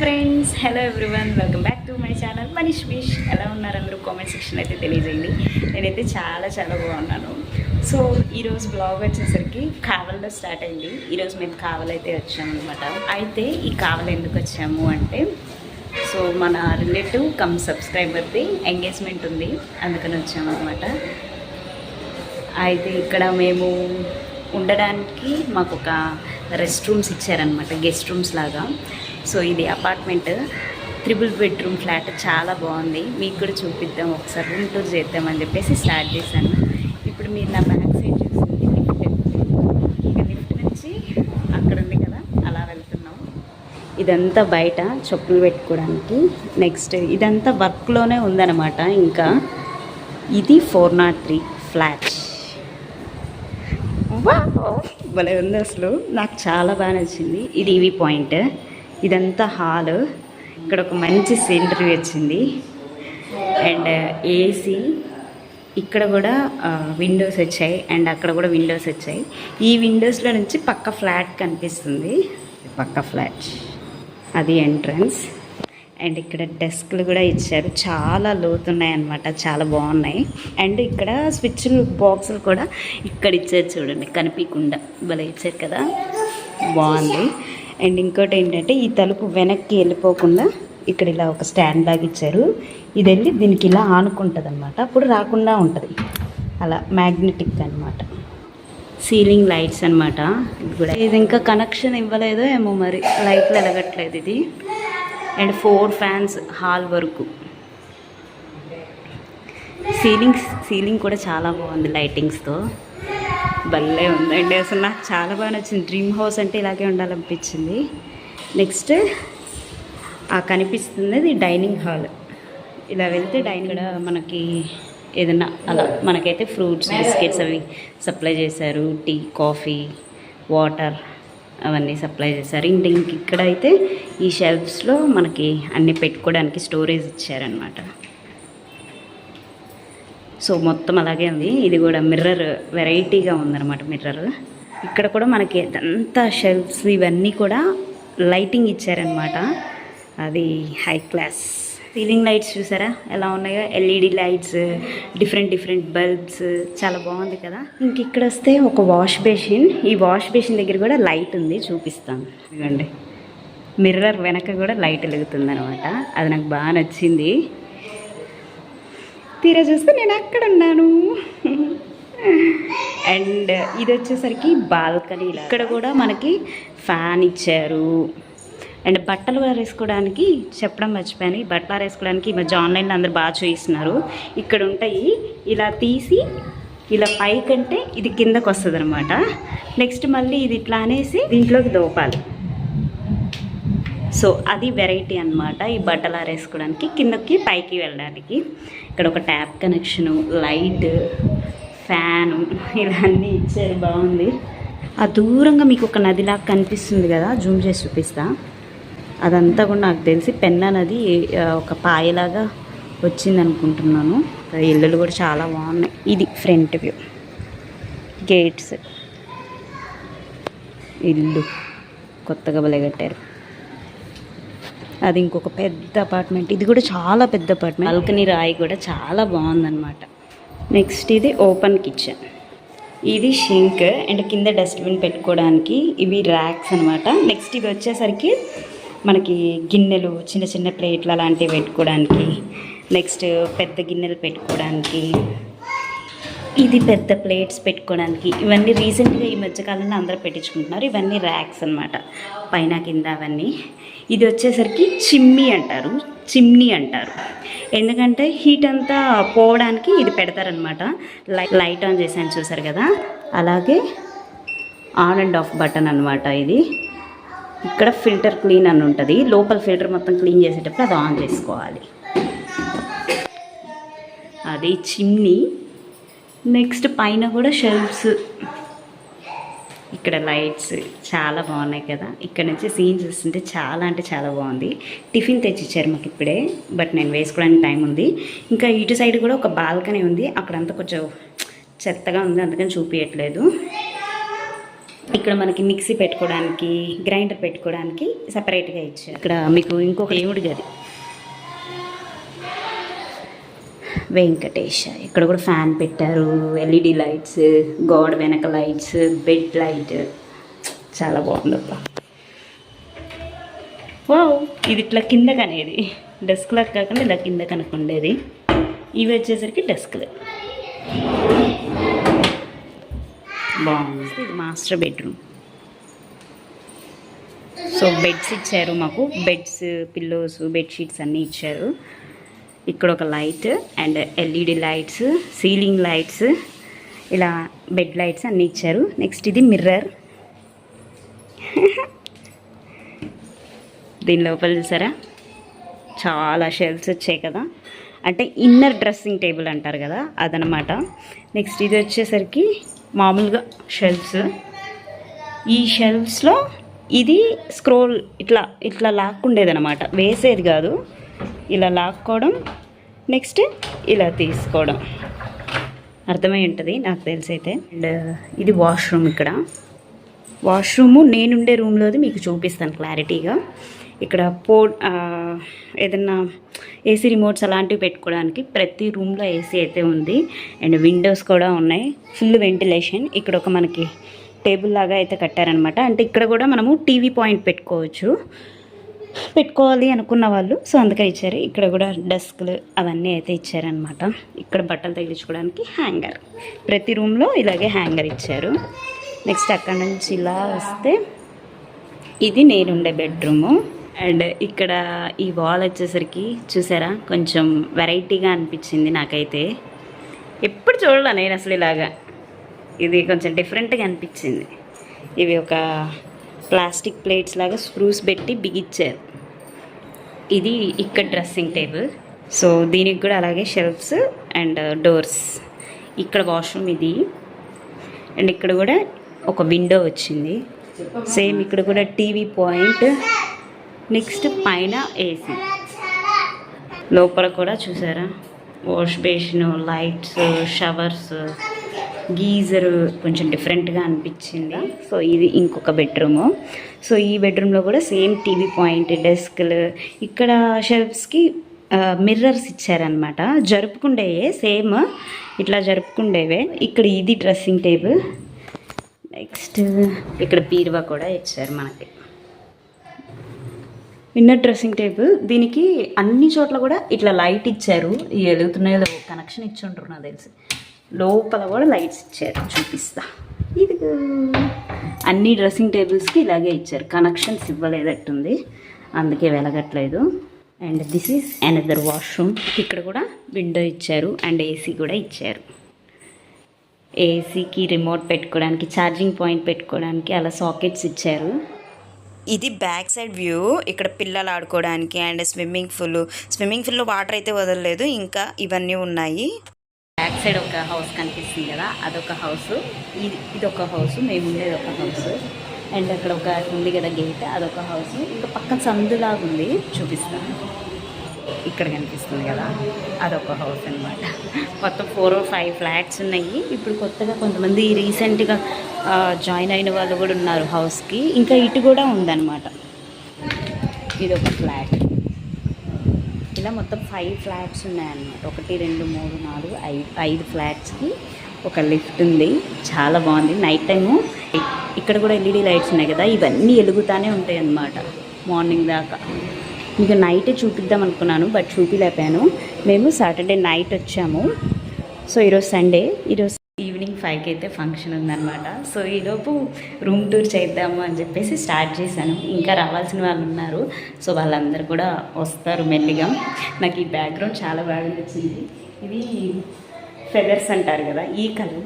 Friends hello everyone welcome back to my channel Manish మిష్. ఎలా ఉన్నారు అందరూ? కామెంట్ సెక్షన్ అయితే తెలియజేయండి. నేనైతే చాలా చాలా బాగున్నాను. సో ఈరోజు బ్లాగ్ వచ్చేసరికి కావల్లో స్టార్ట్ అయింది. ఈరోజు మేము కావలైతే వచ్చామన్నమాట. అయితే ఈ కావలు ఎందుకు వచ్చాము అంటే సో మన రిలేటివ్ కమ్ సబ్స్క్రైబర్ది ఎంగేజ్మెంట్ ఉంది. అందుకని వచ్చామన్నమాట. అయితే ఇక్కడ మేము ఉండడానికి మాకు ఒక రెస్ట్ రూమ్స్ ఇచ్చారనమాట గెస్ట్ రూమ్స్ లాగా. సో ఇది అపార్ట్మెంట్ త్రిబుల్ బెడ్రూమ్ ఫ్లాట్ చాలా బాగుంది. మీకు కూడా చూపిద్దాం ఒకసారి రూమ్ టూర్ చేద్దామని చెప్పేసి స్టార్ట్ చేశాను. ఇప్పుడు మీరు నా బ్యాక్ సైడ్ చూసింది లిఫ్ట్ ఇక లిఫ్ట్ నుంచి అక్కడ ఉంది కదా అలా వెళ్తున్నాం. ఇదంతా బయట చెప్పులు పెట్టుకోవడానికి. నెక్స్ట్ ఇదంతా వర్క్లోనే ఉందన్నమాట ఇంకా. ఇది ఫోర్ నాట్ త్రీ ఫ్లాట్. భలే ఉంది అసలు. నాకు చాలా బాగా నచ్చింది. ఇది ఇవి పాయింట్. ఇదంతా హాల్. ఇక్కడ ఒక మంచి సీనరీ వచ్చింది అండ్ ఏసీ ఇక్కడ కూడా విండోస్ వచ్చాయి. అండ్ అక్కడ కూడా విండోస్ వచ్చాయి. ఈ విండోస్లో నుంచి పక్క ఫ్లాట్ కనిపిస్తుంది. పక్క ఫ్లాట్ అది ఎంట్రన్స్ అండ్ ఇక్కడ డెస్క్లు కూడా ఇచ్చారు. చాలా లోతున్నాయి అనమాట చాలా బాగున్నాయి. అండ్ ఇక్కడ స్విచ్ బాక్సులు కూడా ఇక్కడ ఇచ్చారు చూడండి. కనిపించకుండా. భలే ఇచ్చారు కదా. బాగుంది. అండ్ ఇంకోటి ఏంటంటే ఈ తలుపు వెనక్కి వెళ్ళిపోకుండా ఇక్కడ ఇలా ఒక స్టాండ్ లాగా ఇచ్చారు. ఇది వెళ్ళి దీనికి ఇలా ఆనుకుంటుంది అనమాట అప్పుడు రాకుండా ఉంటుంది. అలా మ్యాగ్నెటిక్ అనమాట సీలింగ్ లైట్స్ అనమాట ఇది కూడా. ఇది ఇంకా కనెక్షన్ ఇవ్వలేదో ఏమో మరి. లైట్లు ఎలగట్లేదు ఇది. అండ్ ఫోర్ ఫ్యాన్స్ హాల్ వరకు. సీలింగ్ సీలింగ్ కూడా చాలా బాగుంది లైటింగ్స్తో. భలే ఉందండి అసలు నాకు చాలా బాగా నచ్చింది. డ్రీమ్ హౌస్ అంటే ఇలాగే ఉండాలనిపించింది. నెక్స్ట్ ఆ కనిపిస్తుంది డైనింగ్ హాల్. ఇలా వెళ్తే డైనింగ్ కూడా మనకి ఏదైనా అలా మనకైతే ఫ్రూట్స్ బిస్కెట్స్ అవి సప్లై చేశారు. టీ కాఫీ వాటర్ అవన్నీ సప్లై చేశారు. ఇంక ఇంక ఇక్కడైతే ఈ షెల్ఫ్స్లో మనకి అన్నీ పెట్టుకోవడానికి స్టోరేజ్ ఇచ్చారనమాట సో మొత్తం అలాగే ఉంది. ఇది కూడా మిర్రర్ వెరైటీగా ఉందన్నమాట మిర్రర్ ఇక్కడ కూడా మనకి అంతా షెల్ఫ్స్ ఇవన్నీ కూడా లైటింగ్ ఇచ్చారనమాట అది హై క్లాస్ సీలింగ్ లైట్స్ చూసారా? ఎలా ఉన్నాయో? LED lights different different bulbs చాలా బాగుంది కదా? ఇంక ఇక్కడ వస్తే ఒక వాష్ బేసిన్ ఈ వాష్ బేసిన్ దగ్గర కూడా లైట్ ఉంది చూపిస్తాను. ఇదిగోండి. మిర్రర్ వెనక కూడా లైట్ వెలుగుతుంది అనమాట అది నాకు బాగా నచ్చింది. తీరా చూస్తే నేను అక్కడ ఉన్నాను అండ్ ఇది వచ్చేసరికి బాల్కనీ ఇక్కడ కూడా మనకి ఫ్యాన్ ఇచ్చారు. అండ్ బట్టలు వేసుకోవడానికి చెప్పడం మర్చిపోయాను. ఈ బట్టలు వేసుకోవడానికి ఈ మధ్య ఆన్లైన్లో అందరు బాగా చూపిస్తున్నారు. ఇక్కడ ఉంటాయి. ఇలా తీసి ఇలా పైకంటే ఇది కిందకు వస్తుంది అనమాట నెక్స్ట్ మళ్ళీ ఇది ఇట్లా అనేసి దీంట్లోకి దోపాలి. సో అది వెరైటీ అనమాట ఈ బట్టలు ఆరేసుకోవడానికి కిందకి పైకి వెళ్ళడానికి. ఇక్కడ ఒక ట్యాప్ కనెక్షను లైట్ ఫ్యాను ఇలా అన్నీ ఇచ్చారు. బాగుంది. ఆ దూరంగా మీకు ఒక నదిలాగా కనిపిస్తుంది కదా జూమ్ చేసి చూపిస్తా. అదంతా కూడా నాకు తెలిసి పెన్నా నది ఒక పాయలాగా వచ్చింది అనుకుంటున్నాను. ఇల్లులు కూడా చాలా బాగున్నాయి. ఇది ఫ్రంట్ వ్యూ. గేట్స్. ఇల్లు కొత్తగా బలగట్టారు. అది ఇంకొక పెద్ద అపార్ట్మెంట్ ఇది కూడా చాలా పెద్ద అపార్ట్మెంట్ బాల్కనీ రాయి కూడా చాలా బాగుందన్నమాట. నెక్స్ట్ ఇది ఓపెన్ కిచెన్ ఇది షింక్ అండ్ కింద డస్ట్బిన్ పెట్టుకోవడానికి ఇవి ర్యాక్స్ అనమాట నెక్స్ట్ ఇవి వచ్చేసరికి మనకి గిన్నెలు చిన్న చిన్న ప్లేట్లు అలాంటివి పెట్టుకోవడానికి. నెక్స్ట్ పెద్ద గిన్నెలు పెట్టుకోవడానికి. ఇది పెద్ద ప్లేట్స్ పెట్టుకోవడానికి. ఇవన్నీ రీసెంట్గా ఈ మధ్యకాలంలో అందరూ పెట్టించుకుంటున్నారు. ఇవన్నీ ర్యాక్స్ అన్నమాట. పైన కింద అవన్నీ. ఇది వచ్చేసరికి చిమ్నీ అంటారు. చిమ్నీ అంటారు. ఎందుకంటే హీట్ అంతా పోవడానికి ఇది పెడతారనమాట లైట్ లైట్ ఆన్ చేసాను చూసారు కదా? అలాగే ఆన్ అండ్ ఆఫ్ బటన్ అనమాట ఇది. ఇక్కడ ఫిల్టర్ క్లీన్ అని ఉంటుంది. లోపల ఫిల్టర్ మొత్తం క్లీన్ చేసేటప్పుడు అది ఆన్ చేసుకోవాలి. అది చిమ్నీ. నెక్స్ట్ పైన కూడా షెల్ఫ్స్ ఇక్కడ లైట్స్ చాలా బాగున్నాయి కదా. ఇక్కడ నుంచి సీన్ చూస్తుంటే చాలా అంటే చాలా బాగుంది. టిఫిన్ తెచ్చిచ్చారు మాకు ఇప్పుడే బట్ నేను వేసుకోవడానికి టైం ఉంది. ఇంకా ఇటు సైడ్ కూడా ఒక బాల్కనీ ఉంది. అక్కడంతా కొంచెం చెత్తగా ఉంది అందుకని చూపించట్లేదు ఇక్కడ మనకి మిక్సీ పెట్టుకోవడానికి గ్రైండర్ పెట్టుకోవడానికి సపరేట్గా ఇచ్చారు. ఇక్కడ మీకు ఇంకొక దేవుడి గది. వెంకటేష్. ఇక్కడ కూడా ఫ్యాన్ పెట్టారు ఎల్ఈడి లైట్స్ గోడ వెనక లైట్స్ బెడ్ లైట్. చాలా బాగుందబ్బా వావ్ ఇది ఇట్లా కింద కనేది. డెస్క్లో కాకుండా ఇలా కింద కనుక ఉండేది ఇవి వచ్చేసరికి డెస్క్లు బాగుంది. ఇది మాస్టర్ బెడ్రూమ్ సో బెడ్స్ ఇచ్చారు మాకు. బెడ్స్ పిల్లోస్ బెడ్షీట్స్ అన్నీ ఇచ్చారు. ఇక్కడ ఒక light and LED lights ceiling lights ఇలా బెడ్ లైట్స్ అన్నీ ఇచ్చారు. నెక్స్ట్ ఇది మిర్రర్. దీని లోపల చూసారా? చాలా షెల్ఫ్స్ వచ్చాయి కదా. అంటే ఇన్నర్ డ్రెస్సింగ్ టేబుల్ అంటారు కదా అదనమాట నెక్స్ట్ ఇది వచ్చేసరికి మామూలుగా షెల్ఫ్స్ ఈ షెల్ఫ్స్లో ఇది స్క్రోల్ ఇట్లా ఇట్లా లాక్కుండేదనమాట వేసేది కాదు. ఇలా లాక్కోవడం నెక్స్ట్ ఇలా తీసుకోవడం. అర్థమై ఉంటుంది నాకు తెలిసి అయితే అండ్ ఇది వాష్రూమ్ ఇక్కడ. వాష్రూము నేనుండే రూమ్లోది మీకు చూపిస్తాను క్లారిటీగా. ఇక్కడ పో ఏదన్నా ఏసీ రిమోట్స్ అలాంటివి పెట్టుకోవడానికి ప్రతి రూమ్లో ఏసీ అయితే ఉంది. అండ్ విండోస్ కూడా ఉన్నాయి. Full ventilation. ఇక్కడ ఒక మనకి టేబుల్ లాగా అయితే కట్టారనమాట. అంటే ఇక్కడ కూడా మనము టీవీ పాయింట్ పెట్టుకోవచ్చు. పెట్టుకోవాలి అనుకున్న వాళ్ళు. సో అందుకే ఇచ్చారు. ఇక్కడ కూడా డెస్క్లు అవన్నీ అయితే ఇచ్చారనమాట ఇక్కడ బట్టలు తగిలించుకోవడానికి హ్యాంగర్. ప్రతి రూమ్లో ఇలాగే హ్యాంగర్ ఇచ్చారు. నెక్స్ట్ అక్కడ నుంచి ఇలా వస్తే ఇది నేనుండే బెడ్రూము. అండ్ ఇక్కడ ఈ వాల్ వచ్చేసరికి చూసారా? కొంచెం వెరైటీగా అనిపించింది నాకైతే. ఎప్పుడు చూడలే నేను అసలు ఇలాగా. ఇది కొంచెం డిఫరెంట్గా అనిపించింది. ఇవి ఒక ప్లాస్టిక్ ప్లేట్స్ లాగా స్క్రూస్ పెట్టి బిగిచ్చారు. ఇది ఇక్కడ డ్రెస్సింగ్ టేబుల్. సో దీనికి కూడా అలాగే షెల్ఫ్స్ అండ్ డోర్స్. ఇక్కడ వాష్రూమ్ ఇది. అండ్ ఇక్కడ కూడా ఒక విండో వచ్చింది. సేమ్ ఇక్కడ కూడా టీవీ పాయింట్. నెక్స్ట్ పైన ఏసీ. లోపల కూడా చూసారా? Wash basin lights showers. Geyser కొంచెం డిఫరెంట్గా అనిపించింది. సో ఇది ఇంకొక బెడ్రూము సో ఈ బెడ్రూమ్లో కూడా సేమ్ టీవీ పాయింట్ డెస్క్లు ఇక్కడ షెల్ఫ్స్కి మిర్రర్స్ ఇచ్చారనమాట జరుపుకుండేవే సేమ్ ఇట్లా జరుపుకుండేవే. ఇక్కడ ఇది డ్రెస్సింగ్ టేబుల్ నెక్స్ట్ ఇక్కడ బీరువా కూడా ఇచ్చారు మనకి. ఇన్నర్ డ్రెస్సింగ్ టేబుల్ దీనికి అన్ని చోట్ల కూడా ఇట్లా లైట్ ఇచ్చారు. ఈ వెలుగుతున్నాయో కనెక్షన్ ఇచ్చి ఉంటారు నాకు తెలిసి. లోపల కూడా లైట్స్ ఇచ్చారు చూపిస్తా. ఇది అన్ని డ్రెస్సింగ్ టేబుల్స్కి ఇలాగే ఇచ్చారు. కనెక్షన్స్ ఇవ్వలేదట్టుంది అందుకే వెలగట్లేదు. And this is another washroom. ఇక్కడ కూడా విండో ఇచ్చారు అండ్ ఏసీ కూడా ఇచ్చారు. ఏసీకి రిమోట్ పెట్టుకోవడానికి ఛార్జింగ్ పాయింట్ పెట్టుకోవడానికి అలా సాకెట్స్ ఇచ్చారు. ఇది బ్యాక్ సైడ్ వ్యూ. ఇక్కడ పిల్లలు ఆడుకోవడానికి అండ్ స్విమ్మింగ్ పూల్. స్విమ్మింగ్ పూల్లో వాటర్ అయితే వదలలేదు. ఇంకా ఇవన్నీ ఉన్నాయి. బ్యాక్ సైడ్ ఒక హౌస్ కనిపిస్తుంది కదా అదొక హౌస్. ఇది ఇదొక హౌస్ మేము ఉండేది ఒక హౌస్. అండ్ అక్కడ ఒక ఉంది కదా గేట్ అదొక హౌస్. ఇంకా పక్కన సందులాగా ఉంది చూపిస్తాను. ఇక్కడ కనిపిస్తుంది కదా అదొక హౌస్ అనమాట మొత్తం ఫోర్ ఫైవ్ ఫ్లాట్స్ ఉన్నాయి. ఇప్పుడు కొత్తగా కొంతమంది రీసెంట్గా జాయిన్ అయిన వాళ్ళు కూడా ఉన్నారు హౌస్కి. ఇంకా ఇటు కూడా ఉందన్నమాట. ఇది ఒక ఫ్లాట్. ఇలా మొత్తం ఫైవ్ ఫ్లాట్స్ ఉన్నాయన్నమాట. ఒకటి రెండు మూడు నాలుగు ఐదు ఐదు ఫ్లాట్స్కి ఒక లిఫ్ట్ ఉంది. చాలా బాగుంది. నైట్ టైము ఇక్కడ కూడా ఎల్ఈడి లైట్స్ ఉన్నాయి కదా ఇవన్నీ వెలుగుతానే ఉంటాయి అన్నమాట మార్నింగ్ దాకా. మీకు నైట్ చూపిద్దాం అనుకున్నాను బట్ చూపిలేపాను మేము సాటర్డే నైట్ వచ్చాము. సో ఈరోజు సండే ఈరోజు ఈవినింగ్ ఫైవ్కి అయితే ఫంక్షన్ ఉందన్నమాట. సో ఈలోపు రూమ్ టూర్ చేద్దాము అని చెప్పేసి స్టార్ట్ చేశాను. ఇంకా రావాల్సిన వాళ్ళు ఉన్నారు. సో వాళ్ళందరూ కూడా వస్తారు మెల్లిగా. నాకు ఈ బ్యాక్గ్రౌండ్ చాలా బాగా నచ్చింది. ఇది ఫెదర్స్ అంటారు కదా ఈ కలర్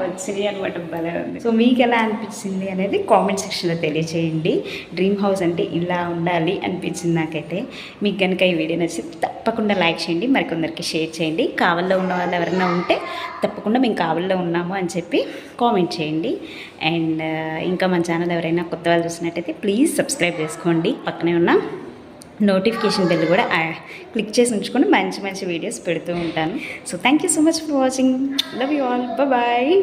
వచ్చినాయి అనమాట భలే ఉంది. సో మీకు ఎలా అనిపించింది అనేది కామెంట్ సెక్షన్లో తెలియచేయండి. డ్రీమ్ హౌస్ అంటే ఇలా ఉండాలి అనిపించింది నాకైతే. మీకు కనుక ఈ వీడియో నచ్చితే తప్పకుండా లైక్ చేయండి మరికొందరికి షేర్ చేయండి. కావల్లో ఉన్న వాళ్ళు ఎవరైనా ఉంటే తప్పకుండా మేము కావల్లో ఉన్నాము అని చెప్పి కామెంట్ చేయండి. అండ్ ఇంకా మన ఛానల్ ఎవరైనా కొత్త వాళ్ళు చూసినట్టయితే ప్లీజ్ సబ్స్క్రైబ్ చేసుకోండి. పక్కనే ఉన్న నోటిఫికేషన్ బెల్ కూడా క్లిక్ చేసి ఉంచుకొని మంచి మంచి వీడియోస్ పెడుతూ ఉంటాను. So thank you so much for watching love you all bye